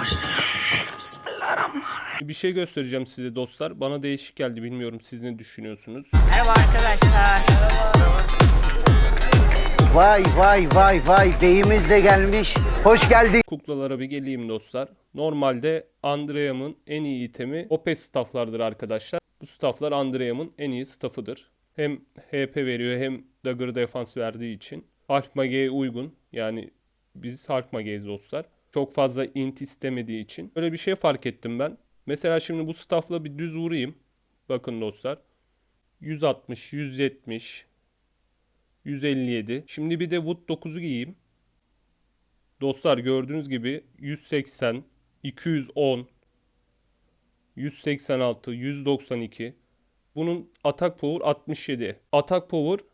Bismillahirrahmanirrahim. Bir şey göstereceğim size dostlar. Bana değişik geldi bilmiyorum siz ne düşünüyorsunuz. Merhaba arkadaşlar. Vay vay vay vay beyimiz de gelmiş. Hoş geldin. Kuklalara bir geleyim dostlar. Normalde Andream'ın en iyi itemi OP stafflardır arkadaşlar. Bu stafflar Andream'ın en iyi staffıdır. Hem HP veriyor hem Dagger defans verdiği için. Harp Mage'ye uygun. Yani biz Harp Mage'yiz dostlar. Çok fazla int istemediği için. Böyle bir şey fark ettim ben. Mesela şimdi bu staffla bir düz vurayım. Bakın dostlar. 160, 170, 157. Şimdi bir de Wood 9'u giyeyim. Dostlar gördüğünüz gibi 180, 210, 186, 192. Bunun atak power 67. Atak power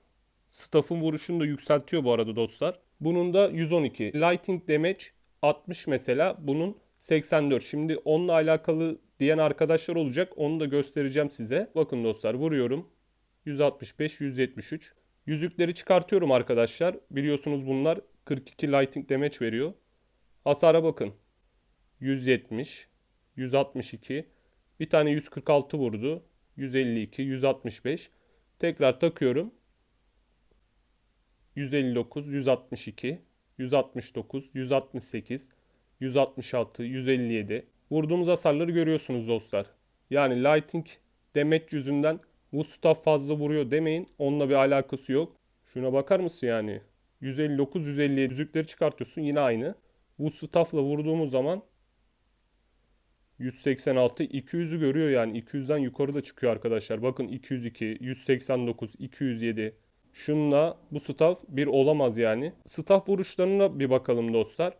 staff'ın vuruşunu da yükseltiyor bu arada dostlar. Bunun da 112. Lighting damage 60 mesela. Bunun 84. Şimdi onunla alakalı diyen arkadaşlar olacak. Onu da göstereceğim size. Bakın dostlar vuruyorum. 165, 173. Yüzükleri çıkartıyorum arkadaşlar. Biliyorsunuz bunlar 42 lighting damage veriyor. Hasara bakın. 170, 162. Bir tane 146 vurdu. 152, 165. Tekrar takıyorum. 159, 162, 169, 168, 166, 157. Vurduğumuz hasarları görüyorsunuz dostlar. Yani lighting damage yüzünden bu staff fazla vuruyor demeyin. Onunla bir alakası yok. Şuna bakar mısın yani? 159, 157 yüzükleri çıkartıyorsun yine aynı. Bu staffla vurduğumuz zaman 186, 200'ü görüyor yani 200'den yukarı da çıkıyor arkadaşlar. Bakın 202, 189, 207. Şunla bu staff bir olamaz yani. Staff vuruşlarına bir bakalım dostlar.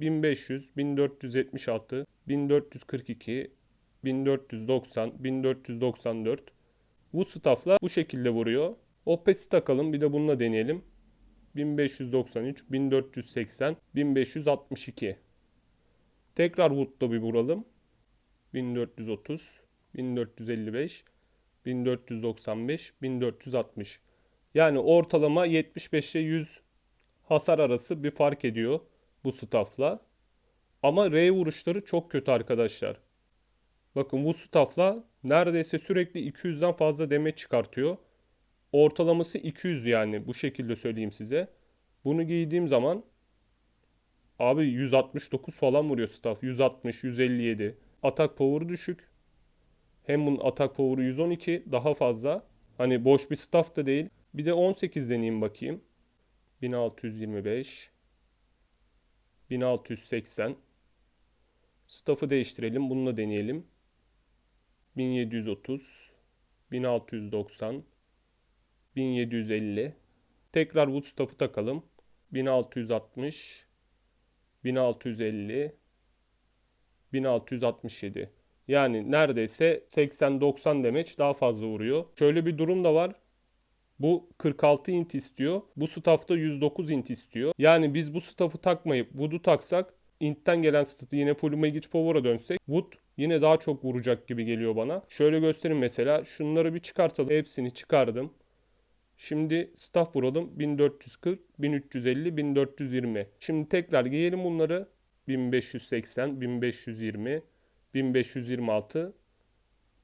1500, 1476, 1442, 1490, 1494. Bu staffla bu şekilde vuruyor. OPS'i takalım bir de bununla deneyelim. 1593, 1480, 1562. Tekrar Wood'da bir vuralım. 1430, 1455, 1495, 1460. Yani ortalama 75 ile 100 hasar arası bir fark ediyor bu staff'la. Ama R vuruşları çok kötü arkadaşlar. Bakın bu staff'la neredeyse sürekli 200'den fazla damage çıkartıyor. Ortalaması 200 yani bu şekilde söyleyeyim size. Bunu giydiğim zaman abi 169 falan vuruyor staff. 160, 157. Atak power'ı düşük. Bunun atak power'ı 112 daha fazla. Hani boş bir staff da değil. Bir de 18 deneyeyim bakayım. 1625 1680 Staff'ı değiştirelim. Bununla deneyelim. 1730 1690 1750 Tekrar Wood staff'ı takalım. 1660 1650 1667 yani neredeyse 80-90 demeç daha fazla vuruyor. Şöyle bir durum da var. Bu 46 int istiyor. Bu staff'ta 109 int istiyor. Yani biz bu staff'ı takmayıp Wood'u taksak int'ten gelen statı yine full magic power'a dönsek Wood yine daha çok vuracak gibi geliyor bana. Şöyle göstereyim mesela. Şunları bir çıkartalım. Hepsini çıkardım. Şimdi staff vuralım. 1440, 1350, 1420. Şimdi tekrar giyelim bunları. 1580, 1520, 1526.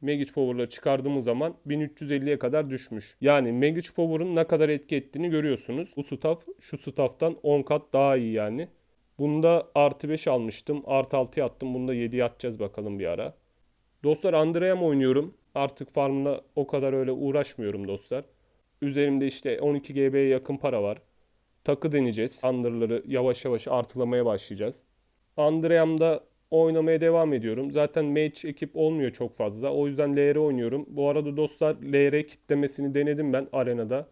Magic Power'la çıkardığımız zaman 1350'ye kadar düşmüş. Yani Magic Power'ın ne kadar etki ettiğini görüyorsunuz. Bu staff şu staff'tan 10 kat daha iyi yani. Bunda artı 5 almıştım. Artı 6'ya attım. Bunda 7'ye atacağız bakalım bir ara. Dostlar Andream oynuyorum. Artık farmla o kadar öyle uğraşmıyorum dostlar. Üzerimde işte 12 GB'ye yakın para var. Takı deneyeceğiz. Under'ları yavaş yavaş artılamaya başlayacağız. Andream'da oynamaya devam ediyorum. Zaten match ekip olmuyor çok fazla. O yüzden LR oynuyorum. Bu arada dostlar LR kitlemesini denedim ben arenada.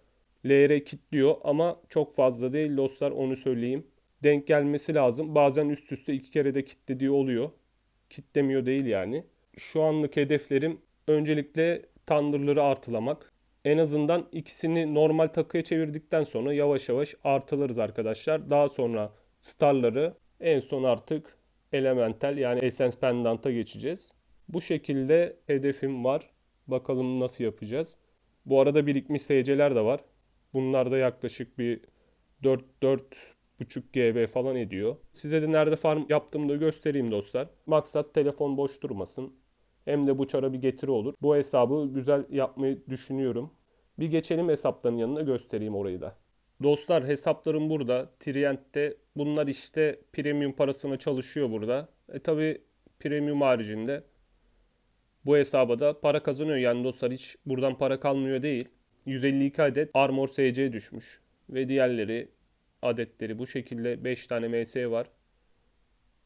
LR kitliyor ama çok fazla değil dostlar onu söyleyeyim. Denk gelmesi lazım. Bazen üst üste iki kere de kitlediği oluyor. Kitlemiyor değil yani. Şu anlık hedeflerim öncelikle Thunder'ları artılamak. En azından ikisini normal takıya çevirdikten sonra yavaş yavaş artılarız arkadaşlar. Daha sonra Star'ları en son artık Elemental yani Essence Pendant'a geçeceğiz. Bu şekilde hedefim var. Bakalım nasıl yapacağız. Bu arada birikmiş SC'ler de var. Bunlar da yaklaşık bir 4 4 buçuk GB falan ediyor. Size de nerede farm yaptığımı da göstereyim dostlar. Maksat telefon boş durmasın. Hem de bu çara bir getiri olur. Bu hesabı güzel yapmayı düşünüyorum. Bir geçelim hesapların yanına göstereyim orayı da. Dostlar hesaplarım burada. Trient'te bunlar işte premium parasına çalışıyor burada. E tabi premium haricinde bu hesaba da para kazanıyor. Yani dostlar hiç buradan para kalmıyor değil. 152 adet Armor SC düşmüş. Ve diğerleri adetleri bu şekilde 5 tane MS var.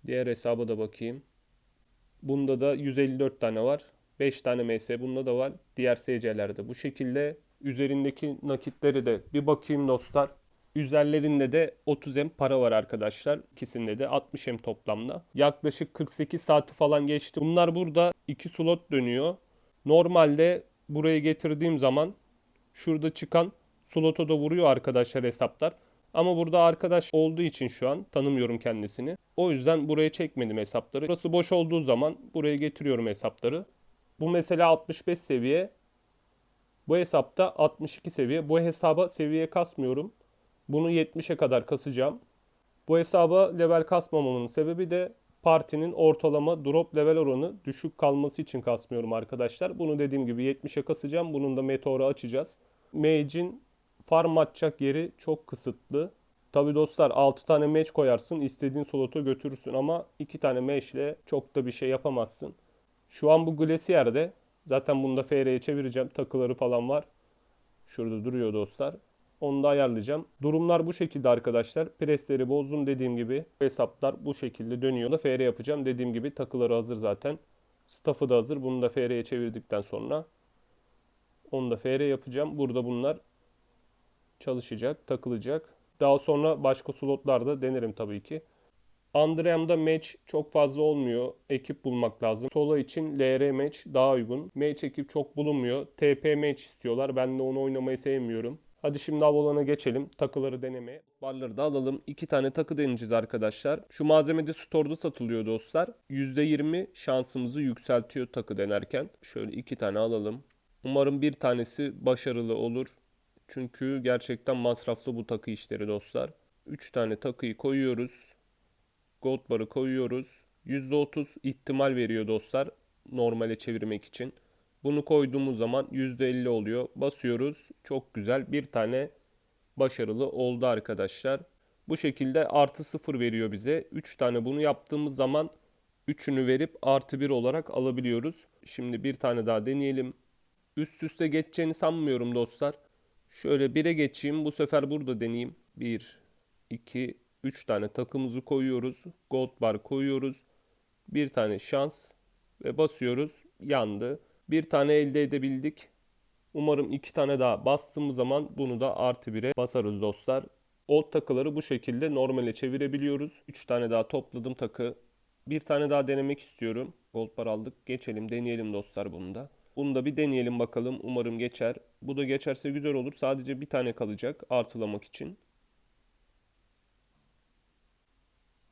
Diğer hesaba da bakayım. Bunda da 154 tane var. 5 tane MS bunda da var. Diğer SC'lerde bu şekilde. Üzerindeki nakitleri de bir bakayım dostlar. Üzerlerinde de 30 M para var arkadaşlar. İkisinde de 60 M toplamda. Yaklaşık 48 saati falan geçti. Bunlar burada 2 slot dönüyor. Normalde buraya getirdiğim zaman şurada çıkan slota da vuruyor arkadaşlar hesaplar. Ama burada arkadaş olduğu için şu an tanımıyorum kendisini. O yüzden buraya çekmedim hesapları. Burası boş olduğu zaman buraya getiriyorum hesapları. Bu mesela 65 seviye. Bu hesapta 62 seviye. Bu hesaba seviye kasmıyorum. Bunu 70'e kadar kasacağım. Bu hesaba level kasmamamın sebebi de partinin ortalama drop level oranı düşük kalması için kasmıyorum arkadaşlar. Bunu dediğim gibi 70'e kasacağım. Bunun da meteoru açacağız. Mage'in farm atacak yeri çok kısıtlı. Tabi dostlar 6 tane match koyarsın istediğin slota götürürsün ama 2 tane match ile çok da bir şey yapamazsın. Şu an bu Glacier'de zaten bunu da FR'ye çevireceğim. Takıları falan var. Şurada duruyor dostlar. Onu da ayarlayacağım. Durumlar bu şekilde arkadaşlar. Presleri bozdum dediğim gibi. Hesaplar bu şekilde dönüyor. Da FR yapacağım. Dediğim gibi takıları hazır zaten. Staff'ı da hazır. Bunu da FR'ye çevirdikten sonra onu da FR yapacağım. Burada bunlar çalışacak, takılacak. Daha sonra başka slotlarda denerim tabii ki. Andream'da match çok fazla olmuyor. Ekip bulmak lazım. Solo için LR match daha uygun. Match ekip çok bulunmuyor. TP match istiyorlar. Ben de onu oynamayı sevmiyorum. Hadi şimdi Avalon'a geçelim. Takıları denemeye. Barları da alalım. İki tane takı deneyeceğiz arkadaşlar. Şu malzeme de store'da satılıyor dostlar. %20 şansımızı yükseltiyor takı denerken. Şöyle iki tane alalım. Umarım bir tanesi başarılı olur. Çünkü gerçekten masraflı bu takı işleri dostlar. 3 tane takıyı koyuyoruz. Gold barı koyuyoruz. %30 ihtimal veriyor dostlar normale çevirmek için. Bunu koyduğumuz zaman %50 oluyor. Basıyoruz. Çok güzel. Bir tane başarılı oldu arkadaşlar. Bu şekilde artı 0 veriyor bize. 3 tane bunu yaptığımız zaman 3'ünü verip artı 1 olarak alabiliyoruz. Şimdi bir tane daha deneyelim. Üst üste geçeceğini sanmıyorum dostlar. Şöyle 1'e geçeyim. Bu sefer burada deneyeyim. 1, 2, 3 tane takımızı koyuyoruz. Gold bar koyuyoruz. Bir tane şans ve basıyoruz. Yandı. Bir tane elde edebildik. Umarım iki tane daha bastığımız zaman bunu da artı 1'e basarız dostlar. Old takıları bu şekilde normale çevirebiliyoruz. 3 tane daha topladım takı. Bir tane daha denemek istiyorum. Gold bar aldık. Geçelim deneyelim dostlar bunu da. Bunu da bir deneyelim bakalım. Umarım geçer. Bu da geçerse güzel olur. Sadece bir tane kalacak artılamak için.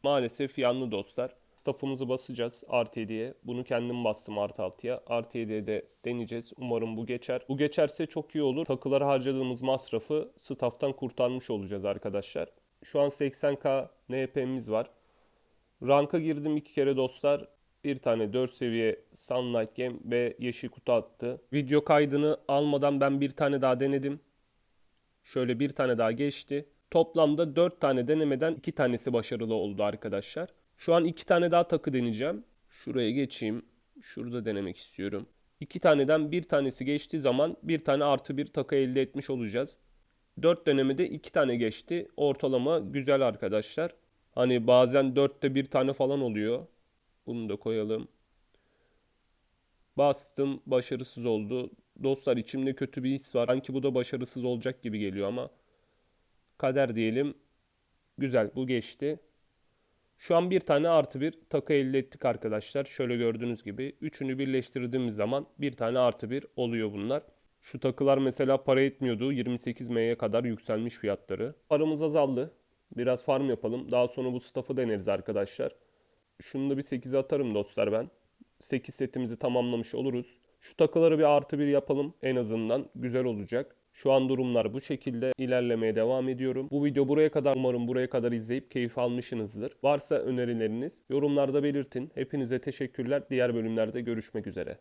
Maalesef yanlı dostlar. Staff'ımızı basacağız artı 7'ye. Bunu kendim bastım artı 6'ya. Artı 7'ye de deneyeceğiz. Umarım bu geçer. Bu geçerse çok iyi olur. Takılara harcadığımız masrafı staff'tan kurtarmış olacağız arkadaşlar. Şu an 80k NP'miz var. Ranka girdim iki kere dostlar. Bir tane 4 seviye Sunlight Game ve yeşil kutu attı. Video kaydını almadan ben bir tane daha denedim. Şöyle bir tane daha geçti. Toplamda 4 tane denemeden 2 tanesi başarılı oldu arkadaşlar. Şu an 2 tane daha takı deneyeceğim. Şuraya geçeyim. Şurada denemek istiyorum. 2 taneden bir tanesi geçtiği zaman bir tane artı bir takı elde etmiş olacağız. 4 denemede 2 tane geçti. Ortalama güzel arkadaşlar. Hani bazen 4'te bir tane falan oluyor. Bunu da koyalım. Bastım başarısız oldu. Dostlar içimde kötü bir his var. Sanki bu da başarısız olacak gibi geliyor ama kader diyelim. Güzel bu geçti. Şu an bir tane artı bir takı elde ettik arkadaşlar. Şöyle gördüğünüz gibi. Üçünü birleştirdiğimiz zaman bir tane artı bir oluyor bunlar. Şu takılar mesela para etmiyordu. 28 M'ye kadar yükselmiş fiyatları. Paramız azaldı. Biraz farm yapalım. Daha sonra bu staff'ı deneriz arkadaşlar. Şunu da bir 8'e atarım dostlar ben. 8 setimizi tamamlamış oluruz. Şu takıları bir artı bir yapalım en azından. Güzel olacak. Şu an durumlar bu şekilde ilerlemeye devam ediyorum. Bu video buraya kadar umarım buraya kadar izleyip keyif almışsınızdır. Varsa önerileriniz yorumlarda belirtin. Hepinize teşekkürler. Diğer bölümlerde görüşmek üzere.